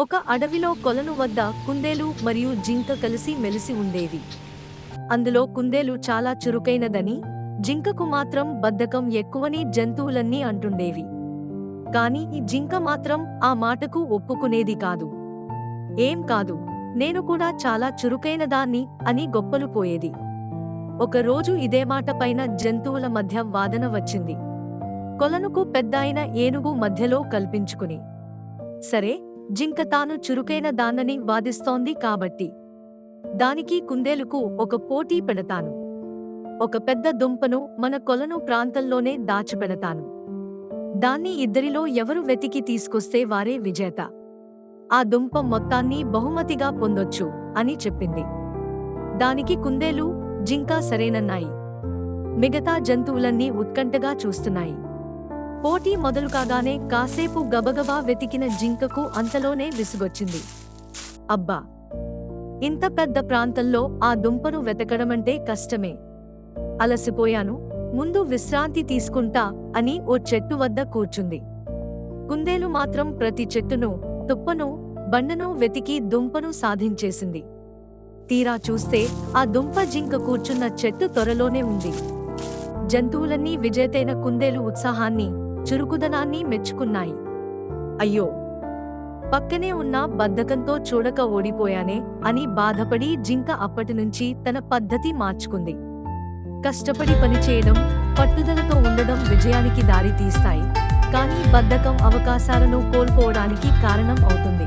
ఒక అడవిలో కొలను వద్ద కుందేలు మరియు జింక కలిసి మెలిసి ఉండేవి. అందులో కుందేలు చాలా చురుకైనదని జింకకు మాత్రం బద్ధకం ఎక్కువని జంతువులన్నీ అంటుండేవి. కానీ ఈ జింక మాత్రం ఆ మాటకు ఒప్పుకునేది కాదు. ఏం కాదు నేను కూడా చాలా చురుకైనదాన్ని అని గొప్పలు పోయేది. ఒకరోజు ఇదే మాట పైన జంతువుల మధ్య వాదన వచ్చింది. కొలనుకు పెద్దాయిన ఏనుగు మధ్యలో కల్పించుకుని సరే జింక తాను చురుకైన దాన్నని వాదిస్తోంది కాబట్టి. దానికి కుందేలుకు ఒక పోటీ పెడతాను. ఒక పెద్ద దుంపను మన కొలను ప్రాంతంలోనే దాచిపెడతాను. దాన్ని ఇద్దరిలో ఎవరు వెతికి తీసుకొస్తే వారే విజేత. ఆ దుంప మొత్తాన్ని బహుమతిగా పొందొచ్చు అని చెప్పింది. దానికి కుందేలు జింక సరేనన్నాయి. మిగతా జంతువులన్నీ ఉత్కంఠగా చూస్తున్నాయి. పోటీ మొదలు కాగానే కాసేపు గబగబా వెతికిన జింకకు అంతలోనే విసుగొచ్చింది. అబ్బా! ఇంత పెద్ద ప్రాంతంలో ఆ దుంపను వెతకడమంటే కష్టమే. అలసిపోయాను. ముందు విశ్రాంతి తీసుకుంటా అని ఓ చెట్టు వద్ద కూర్చుంది. కుందేలు మాత్రం ప్రతి చెట్టును తుప్పను బండను వెతికి దుంపను సాధించేసింది. తీరా చూస్తే ఆ దుంప జింక కూర్చున్న చెట్టు త్వరలోనే ఉంది. జంతువులన్నీ విజేతైన కుందేలు ఉత్సాహాన్ని చురుకుదనాన్ని మెచ్చుకున్నాయి. అయ్యో! పక్కనే ఉన్న బద్ధకంతో చూడక ఓడిపోయానే అని బాధపడి జింక అప్పటినుంచి తన పద్ధతి మార్చుకుంది. కష్టపడి పనిచేయడం పట్టుదలతో ఉండడం విజయానికి దారితీస్తాయి. కానీ బద్ధకం అవకాశాలను కోల్పోవడానికి కారణం అవుతుంది.